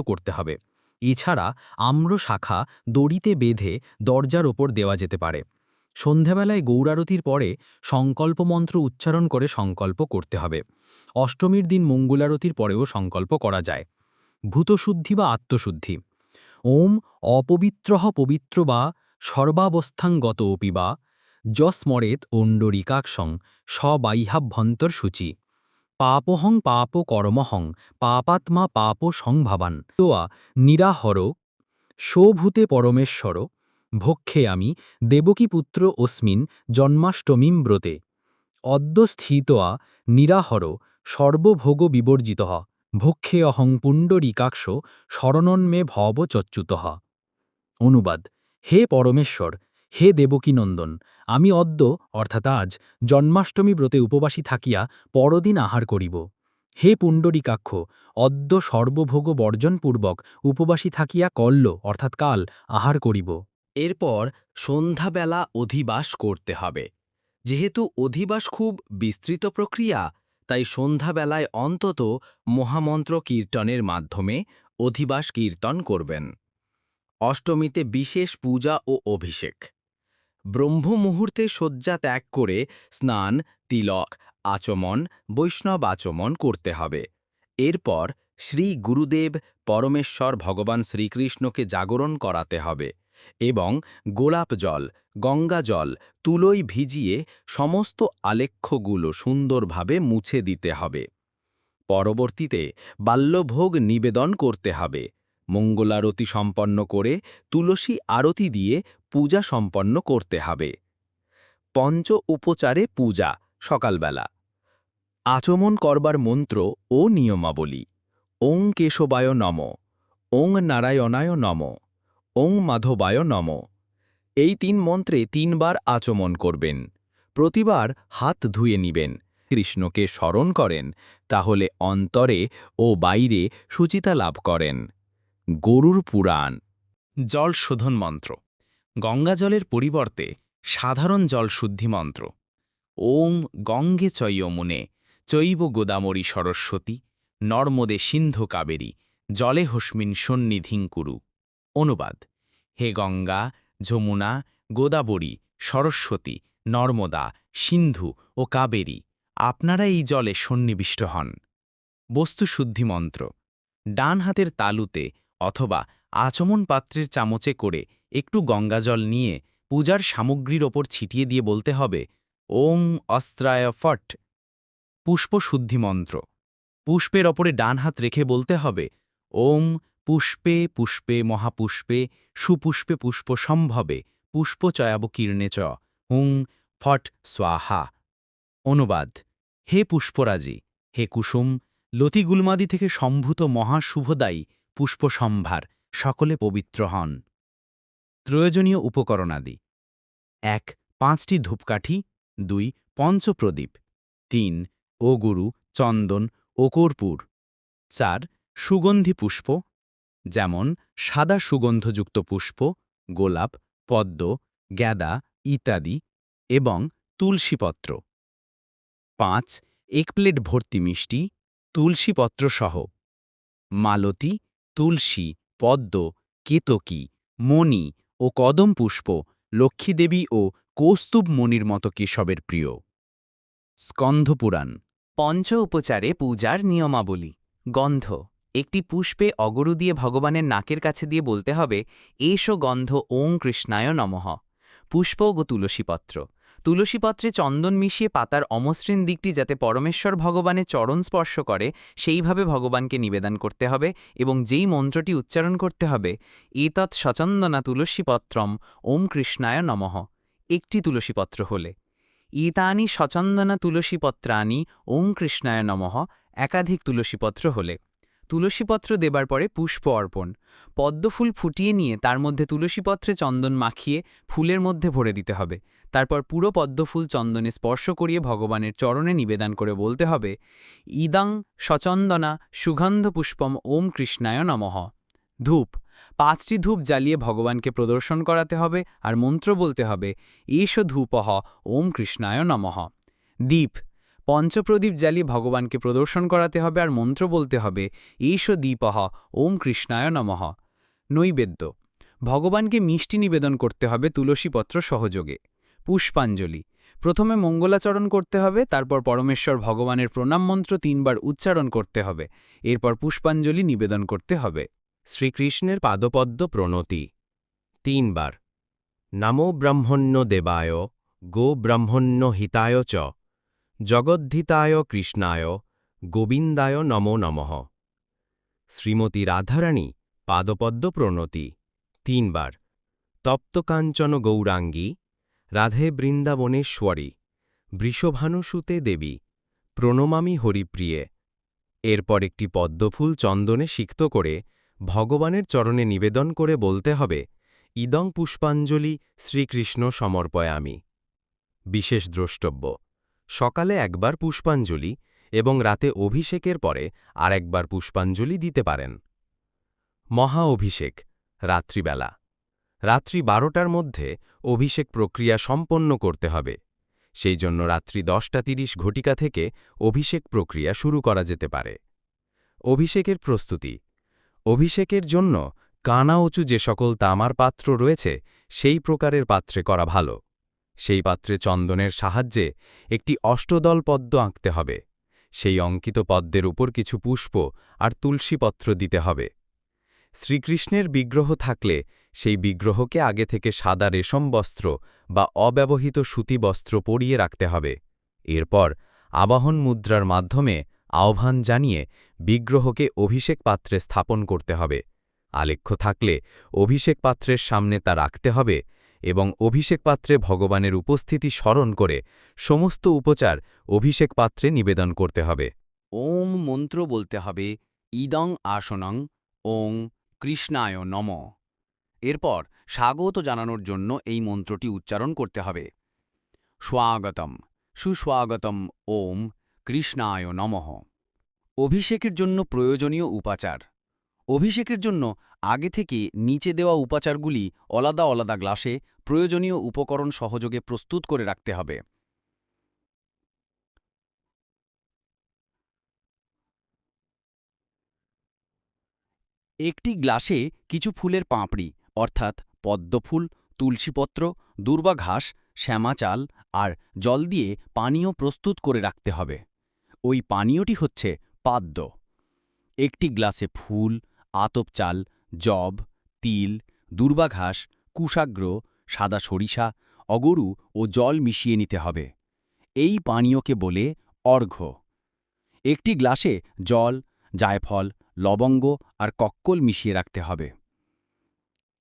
করতে হবে। এছাড়া আম্র শাখা দড়িতে বেঁধে দরজার ওপর দেওয়া যেতে পারে। সন্ধ্যাবেলায় গৌরারতির পরে সংকল্প মন্ত্র উচ্চারণ করে সংকল্প করতে হবে। অষ্টমীর দিন মঙ্গলারতির পরেও সংকল্প করা যায়। ভূতশুদ্ধি বা আত্মশুদ্ধি। ওম অপবিত্রহ পবিত্র বা সর্বাবস্থাঙ্গত অপি বা যস্মরেত ওণ্ডরিকাক্ষং সবাইহাভ্যন্তর সূচি পাপহং পাপ কর্মহং, পাপাত্মা পাপ সংভাবান। তোয়া নিরাহর, শোভূতে পরমেশ্বর, ভক্ষে আমি দেবকীপুত্র অস্মিন, জন্মাষ্টমীম ব্রতে। অদ্য স্থিতয়া নিরাহর, সর্বভোগ বিবর্জিত, ভক্ষে অহং পুণ্ডরিকাক্ষ, শরণন্মে ভব চচ্যুত। অনুবাদ, হে পরমেশ্বর হে দেবকীনন্দন আমি অদ্য, অর্থাৎ আজ, জন্মাষ্টমী ব্রতে উপবাসী থাকিয়া পরদিন আহার করিব। হে পুণ্ডরিকাক্ষ, অদ্য সর্বভোগ বর্জনপূর্বক উপবাসী থাকিয়া কল্ল, অর্থাৎ কাল, আহার করিব। এরপর সন্ধ্যাবেলা অধিবাস করতে হবে। যেহেতু অধিবাস খুব বিস্তৃত প্রক্রিয়া, তাই সন্ধ্যাবেলায় অন্তত মহামন্ত্র কীর্তনের মাধ্যমে অধিবাস কীর্তন করবেন। অষ্টমীতে বিশেষ পূজা ও অভিষেক। ব্রহ্ম মুহূর্তে শয্যা ত্যাগ করে স্নান, তিলক, আচমন, বৈষ্ণব আচমন করতে হবে। এরপর শ্রী গুরুদেব পরমেশ্বর ভগবান শ্রীকৃষ্ণকে জাগরণ করাতে হবে এবং গোলাপ জল, গঙ্গা জল তুলোয় ভিজিয়ে সমস্ত আলেখ্যগুলো সুন্দরভাবে মুছে দিতে হবে। পরবর্তীতে বাল্যভোগ নিবেদন করতে হবে। মঙ্গলারতি সম্পন্ন করে তুলসী আরতি দিয়ে পূজা সম্পন্ন করতে হবে। পঞ্চ উপচারে পূজা, সকালবেলা। আচমন করবার মন্ত্র ও নিয়মাবলী। ওং কেশবায় নম। ওং নারায়ণায় নম। ওং মাধবায় নম। এই তিন মন্ত্রে তিনবার আচমন করবেন। প্রতিবার হাত ধুয়ে নিবেন। কৃষ্ণকে স্মরণ করেন, তাহলে অন্তরে ও বাইরে সুচিতা লাভ করেন। গরুর পুরাণ। জল শোধন মন্ত্র। গঙ্গাজলের পরিবর্তে সাধারণ জল শুদ্ধি মন্ত্র। ওম গঙ্গে চৈয়মুনে চৈব গোদামরী সরস্বতী, নর্মদে সিন্ধু কাবেরী, জলে হস্মিন সন্নিধিং কুরু। অনুবাদ, হে গঙ্গা, যমুনা, গোদাবরী, সরস্বতী, নর্মদা, সিন্ধু ও কাবেরী, আপনারা এই জলে সন্নিবিষ্ট হন। বস্তুশুদ্ধি মন্ত্র ডান হাতের তালুতে অথবা আচমন পাত্রের চামচে করে একটু গঙ্গাজল নিয়ে পূজার সামগ্রীর ওপর ছিটিয়ে দিয়ে বলতে হবে, ওম অস্ত্রায় ফট। পুষ্পশুদ্ধি মন্ত্র। পুষ্পের ওপরে ডান হাত রেখে বলতে হবে, ওম পুষ্পে পুষ্পে মহাপুষ্পে সুপুষ্পে পুষ্প সম্ভবে পুষ্পচয়াবকীর্ণে চ হুং ফট স্বাহা। অনুবাদ, হে পুষ্পরাজি, হে কুসুম, লতিগুলমাদি থেকে সম্ভূত মহাশুভদায়ী পুষ্পসম্ভার, সকলে পবিত্র হন। প্রয়োজনীয় উপকরণাদি। এক, পাঁচটি ধূপকাঠি। দুই, পঞ্চপ্রদীপ। তিন ও গুরু চন্দন ও কর্পূর চার, সুগন্ধি পুষ্প। যেমন, সাদা সুগন্ধযুক্ত পুষ্প, গোলাপ, পদ্ম, গ্যাদা ইত্যাদি এবং তুলসীপত্র। পাঁচ, এক প্লেট ভর্তি মিষ্টি তুলসীপত্র সহ মালতী তুলসী, পদ্ম, কেতকী, মণি ও কদম পুষ্প, লক্ষ্মীদেবী ও কৌস্তুভ মণির মতো কেশবের প্রিয়। স্কন্ধপুরাণ পঞ্চ উপচারে পূজার নিয়মাবলী। গন্ধ। একটি পুষ্পে অগরু দিয়ে ভগবানের নাকের কাছে দিয়ে বলতে হবে, এসো গন্ধ ওং কৃষ্ণায় নমঃ। পুষ্প ও তুলসীপত্র। তুলসীপত্রে চন্দন মিশিয়ে পাতার অমসৃণ দিকটি যাতে পরমেশ্বর ভগবানের চরণ স্পর্শ করে, সেইভাবে ভগবানকে নিবেদন করতে হবে এবং যেই মন্ত্রটি উচ্চারণ করতে হবে, এতৎ সচন্দনা তুলসীপত্রম ওম কৃষ্ণায় নমঃ। একটি তুলসীপত্র হলে। ইতানি সচন্দনা তুলসীপত্রানি ওম কৃষ্ণায় নমঃ। একাধিক তুলসীপত্র হলে। তুলসীপত্র দেবার পরে পুষ্প অর্পণ। পদ্মফুল ফুটিয়ে নিয়ে তার মধ্যে তুলসীপত্রে চন্দন মাখিয়ে ফুলের মধ্যে ভরে দিতে হবে। তারপর পুরো পদ্মফুল চন্দনে স্পর্শ করিয়ে ভগবানের চরণে নিবেদন করে বলতে হবে, ইদং সচন্দনা সুগন্ধ পুষ্পম ওম কৃষ্ণায় নমঃ। ধূপ, পাঁচটি ধূপ জ্বালিয়ে ভগবানকে প্রদর্শন করাতে হবে আর মন্ত্র বলতে হবে এস ধূপহ ওম কৃষ্ণায় নমঃ। দীপ পঞ্চপ্রদীপ জ্বালিয়ে ভগবানকে প্রদর্শন করাতে হবে আর মন্ত্র বলতে হবে ঈশ দীপহ ওম কৃষ্ণায় নমঃ। নৈবেদ্য, ভগবানকে মিষ্টি নিবেদন করতে হবে তুলসীপত্র সহযোগে। পুষ্পাঞ্জলি। প্রথমে মঙ্গলাচরণ করতে হবে, তারপর পরমেশ্বর ভগবানের প্রণাম মন্ত্র তিনবার উচ্চারণ করতে হবে। এরপর পুষ্পাঞ্জলি নিবেদন করতে হবে। শ্রীকৃষ্ণের পাদপদ্ম প্রণতি। তিনবার। নামো ব্রহ্মণ্য দেবায়, গো ব্রহ্মণ্য হিতায় চ। জগদ্ধিতায় কৃষ্ণায়, গোবিন্দায় নমো নমঃ। শ্রীমতী রাধারানী, পাদপদ্ম প্রণতি। তিনবার। তপ্তকাঞ্চন গৌরাঙ্গী রাধে বৃন্দাবনেশ্বরী, বৃষভানুসুতে দেবী, প্রণমামি হরিপ্রিয়ে। এরপর একটি পদ্মফুল চন্দনে সিক্ত করে ভগবানের চরণে নিবেদন করে বলতে হবে, ইদং পুষ্পাঞ্জলি শ্রীকৃষ্ণ সমর্পয়ামি। বিশেষ দ্রষ্টব্য, সকালে একবার পুষ্পাঞ্জলি এবং রাতে অভিষেকের পরে আর একবার পুষ্পাঞ্জলি দিতে পারেন। মহা অভিষেক, রাত্রিবেলা। রাত্রি বারোটার মধ্যে অভিষেক প্রক্রিয়া সম্পন্ন করতে হবে। সেই জন্য রাত্রি দশটা তিরিশ ঘটিকা থেকে অভিষেক প্রক্রিয়া শুরু করা যেতে পারে। অভিষেকের প্রস্তুতি। অভিষেকের জন্য কানা উঁচু যে সকল তামার পাত্র রয়েছে, সেই প্রকারের পাত্রে করা ভালো। সেই পাত্রে চন্দনের সাহায্যে একটি অষ্টদল পদ্ম আঁকতে হবে। সেই অঙ্কিত পদ্মের উপর কিছু পুষ্প আর তুলসীপত্র দিতে হবে। শ্রীকৃষ্ণের বিগ্রহ থাকলে সেই বিগ্রহকে আগে থেকে সাদা রেশম বস্ত্র বা অব্যবহৃত সুতি বস্ত্র পরিয়ে রাখতে হবে। এরপর আবাহন মুদ্রার মাধ্যমে আহ্বান জানিয়ে বিগ্রহকে অভিষেক পাত্রে স্থাপন করতে হবে। আলেখ্য থাকলে অভিষেক পাত্রের সামনে তা রাখতে হবে এবং অভিষেক পাত্রে ভগবানের উপস্থিতি স্মরণ করে সমস্ত উপচার অভিষেক পাত্রে নিবেদন করতে হবে। ওম মন্ত্র বলতে হবে, ইদং আসনং, ওং কৃষ্ণায় নম। এরপর স্বাগত জানানোর জন্য এই মন্ত্রটি উচ্চারণ করতে হবে। স্বাগতম, সুস্বাগতম, ওম কৃষ্ণায় নমঃ। অভিষেকের জন্য প্রয়োজনীয় উপাচার। অভিষেকের জন্য আগে থেকে নিচে দেওয়া উপাচারগুলি আলাদা আলাদা গ্লাসে প্রয়োজনীয় উপকরণ সহযোগে প্রস্তুত করে রাখতে হবে। একটি গ্লাসে কিছু ফুলের পাঁপড়ি অর্থাৎ পদ্মফুল, তুলসীপত্র, দুর্বা ঘাস, শ্যামা চাল আর জল দিয়ে পানীয় প্রস্তুত করে রাখতে হবে। ওই পানীয়টি হচ্ছে পাদ্য। একটি গ্লাসে ফুল, আতপ চাল জব তিল, দুর্বা ঘাস, কুশাগ্র, সাদা সরিষা, অগরু ও জল মিশিয়ে নিতে হবে। এই পানীয়কে বলে অর্ঘ্য। একটি গ্লাসে জল, জায়ফল, লবঙ্গ আর কক্কল মিশিয়ে রাখতে হবে।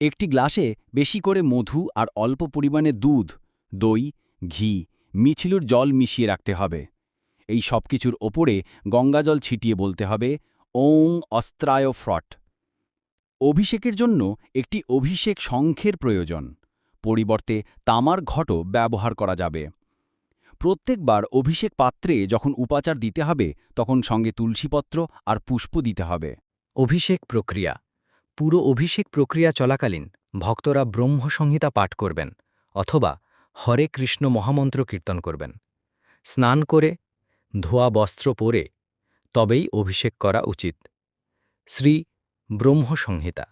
একটি গ্লাসে বেশি করে মধু আর অল্প পরিমাণে দুধ, দই, ঘি, মিছিলুর জল মিশিয়ে রাখতে হবে। এই সব কিছুর ওপরে গঙ্গাজল ছিটিয়ে বলতে হবে, ওং অস্ত্রায় ফ্রট। অভিষেকের জন্য একটি অভিষেক শঙ্খের প্রয়োজন। পরিবর্তে তামার ঘটও ব্যবহার করা যাবে। প্রত্যেকবার অভিষেক পাত্রে যখন উপাচার দিতে হবে, তখন সঙ্গে তুলসীপত্র আর পুষ্প দিতে হবে। অভিষেক প্রক্রিয়া। পুরো অভিষেক প্রক্রিয়া চলাকালীন ভক্তরা ব্রহ্মসংহিতা পাঠ করবেন অথবা হরে কৃষ্ণ মহামন্ত্র কীর্তন করবেন। স্নান করে, ধোয়া বস্ত্র পরে তবেই অভিষেক করা উচিত। শ্রী ব্রহ্মসংহিতা।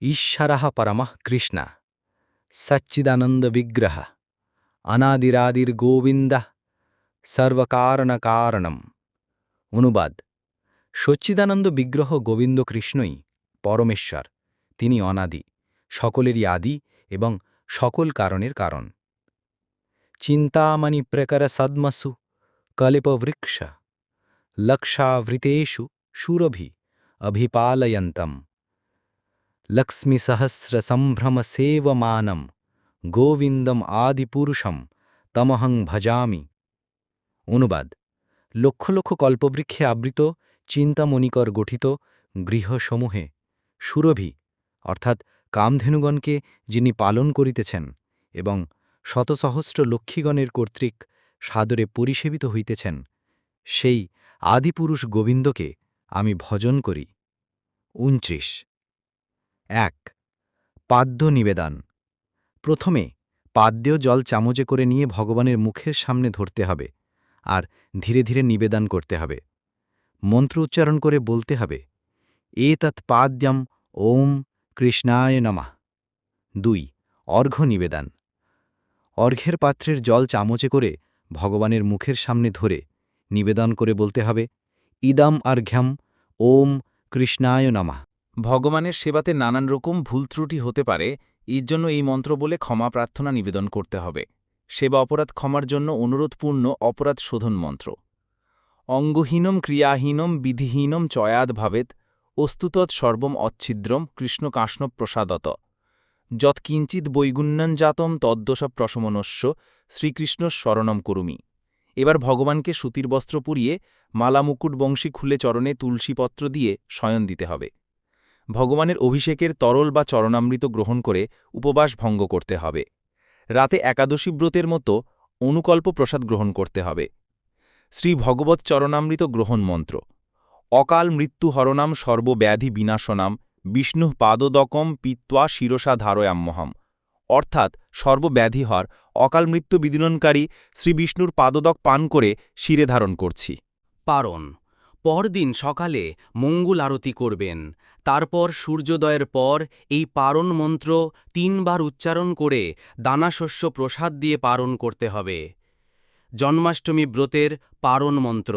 ঈশ্বরাহ পরমঃ কৃষ্ণা। সচ্চিদানন্দ বিগ্রহ। অনাদিরাদির গোবিন্দা। সর্বকারণকারণম। অনুবাদ। সচ্চিদানন্দ বিগ্রহ গোবিন্দ কৃষ্ণই পরমেশ্বর, তিনি অনাদি, সকলেরই আদি এবং সকল কারণের কারণ। চিন্তামণি প্রকর সদ্মসু কলিপবৃক্ষ, লক্ষাবৃতেষু সুরভি অভিপালয়ন্তম। লক্ষ্মীসহস্রসম্ভ্রমসেবমানম গোবিন্দম আদিপুরুষম তমহং ভজামি। অনুবাদ, লক্ষ লক্ষ কল্পবৃক্ষে আবৃত চিন্তামণিকর গঠিত গৃহসমূহে সুরভি, অর্থাৎ কামধেনুগণকে যিনি পালন করিতেছেন এবং শতসহস্র লক্ষ্মীগণের কর্তৃক সাদরে পরিসেবিত হইতেছেন, সেই আদিপুরুষ গোবিন্দকে আমি ভজন করি। উনত্রিশ। এক। পাদ্য নিবেদন। প্রথমে পাদ্য জল চামচে করে নিয়ে ভগবানের মুখের সামনে ধরতে হবে আর ধীরে ধীরে নিবেদন করতে হবে। মন্ত্র উচ্চারণ করে বলতে হবে এ তৎপাদ্যম ওম কৃষ্ণায় নমঃ দুই অর্ঘ্য নিবেদন অর্ঘ্যের পাত্রের জল চামচে করে ভগবানের মুখের সামনে ধরে নিবেদন করে বলতে হবে, ইদম অর্ঘ্যম ওম কৃষ্ণায় নমঃ। ভগবানের সেবাতে নানান রকম ভুল ত্রুটি হতে পারে, এর জন্য এই মন্ত্র বলে ক্ষমা প্রার্থনা নিবেদন করতে হবে। সেবা অপরাধ ক্ষমার জন্য অনুরোধপূর্ণ অপরাধ শোধন মন্ত্র। অঙ্গহীনম ক্রিয়াহীনম বিধিহীনম চয়াদ ভাবেত অস্তুতৎ সর্বম অচ্ছিদ্রম কৃষ্ণ কাষ্ণব প্রসাদত। যৎকিঞ্চিৎ বৈগুণ্যন জাতম তদ্দোষ প্রশমনস্য শ্রীকৃষ্ণ শরণম করুমি। এবার ভগবানকে সুতির বস্ত্র পুড়িয়ে মালামুকুট বংশী খুলে চরণে তুলসীপত্র দিয়ে শয়ন দিতে হবে। ভগবানের অভিষেকের তরল বা চরণামৃত গ্রহণ করে উপবাস ভঙ্গ করতে হবে। রাতে একাদশী ব্রতের মতো অনুকল্প প্রসাদ গ্রহণ করতে হবে। শ্রী ভগবত চরণামৃত গ্রহণ মন্ত্র। অকাল মৃত্যু হরনাম সর্বব্যাধি বিনাশনাম, বিষ্ণু পাদদকম পিত্বা শিরসা ধারয়াম্যহম অর্থাৎ সর্বব্যাধিহর অকাল মৃত্যু বিদীননকারী শ্রীবিষ্ণুর পাদদক পান করে শিরে ধারণ করছি। পারণ, পরদিন সকালে মঙ্গল আরতি করবেন, তারপর সূর্যোদয়ের পর এই পারণ মন্ত্র তিনবার উচ্চারণ করে দানাশস্য প্রসাদ দিয়ে পারণ করতে হবে। জন্মাষ্টমী ব্রতের পারণ মন্ত্র।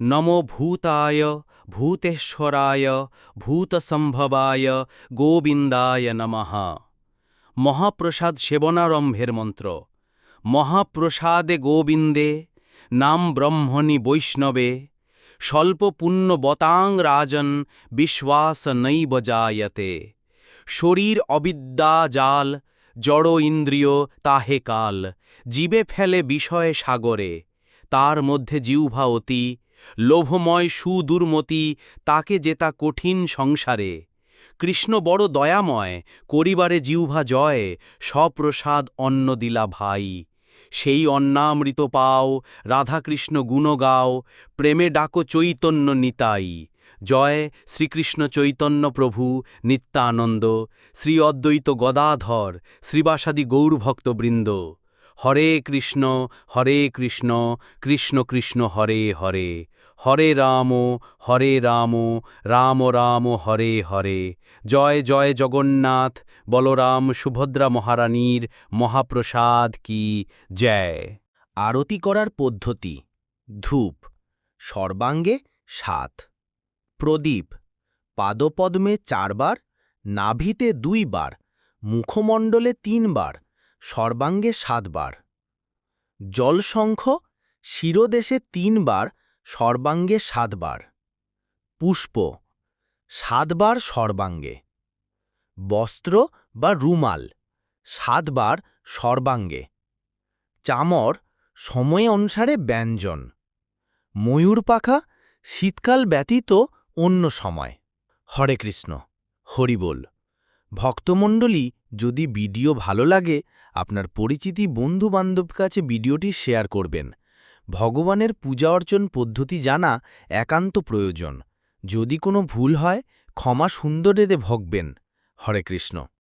নম ভূতায় ভূতেশ্বরায় ভূতসম্ভবায় গোবিন্দায় নমঃ মহাপ্রসাদ সেবনারম্ভের মন্ত্র। মহাপ্রসাদে গোবিন্দে, নাম ব্রহ্মণি বৈষ্ণবে স্বল্প পুণ্য বতাং রাজন বিশ্বাস নৈব জায়তে। শরীর অবিদ্যা জাল, জড় ইন্দ্রিয় তাহে কাল। জীবে ফেলে বিষয় সাগরে, তার মধ্যে জিহ্বা অতি লোভময় সুদুর্মতি তাকে জেতা কঠিন সংসারে। কৃষ্ণ বড় দয়াময়, করিবারে জিহ্বা জয় সপ্রসাদ অন্ন দিলা ভাই। সেই অন্নামৃত পাও, রাধাকৃষ্ণ গুণ গাও, প্রেমে ডাকো চৈতন্য নিতাই। জয় শ্রীকৃষ্ণ চৈতন্য প্রভু নিত্যানন্দ, শ্রী অদ্বৈত গদাধর, শ্রীবাসাদি গৌরভক্তবৃন্দ হরে কৃষ্ণ হরে কৃষ্ণ কৃষ্ণ কৃষ্ণ, হরে হরে। হরে রাম হরে রাম রাম রাম, হরে হরে। জয় জয় জগন্নাথ, বলরাম সুভদ্রা মহারানীর মহাপ্রসাদ কি জয়। আরতি করার পদ্ধতি, ধূপ, সর্বাঙ্গে সাত। প্রদীপ, পাদপদ্মে চারবার, নাভিতে দুইবার, মুখমণ্ডলে তিনবার, সর্বাঙ্গে সাতবার। জলশঙ্খ শিরোদেশে তিনবার সর্বাঙ্গে সাতবার। পুষ্প, সাতবার সর্বাঙ্গে। বস্ত্র বা রুমাল, সাতবার সর্বাঙ্গে। চামর, সময় অনুসারে ব্যঞ্জন। ময়ূর পাখা, শীতকাল ব্যতীত অন্য সময়। হরে কৃষ্ণ হরিবোল ভক্তমণ্ডলী, যদি ভিডিও ভালো লাগে, আপনার পরিচিতি বন্ধুবান্ধব কাছে ভিডিওটি শেয়ার করবেন। ভগবানের পূজা অর্চন পদ্ধতি জানা একান্ত প্রয়োজন। যদি কোনো ভুল হয়, ক্ষমা সুন্দরেদে ভগবেন। হরে কৃষ্ণ।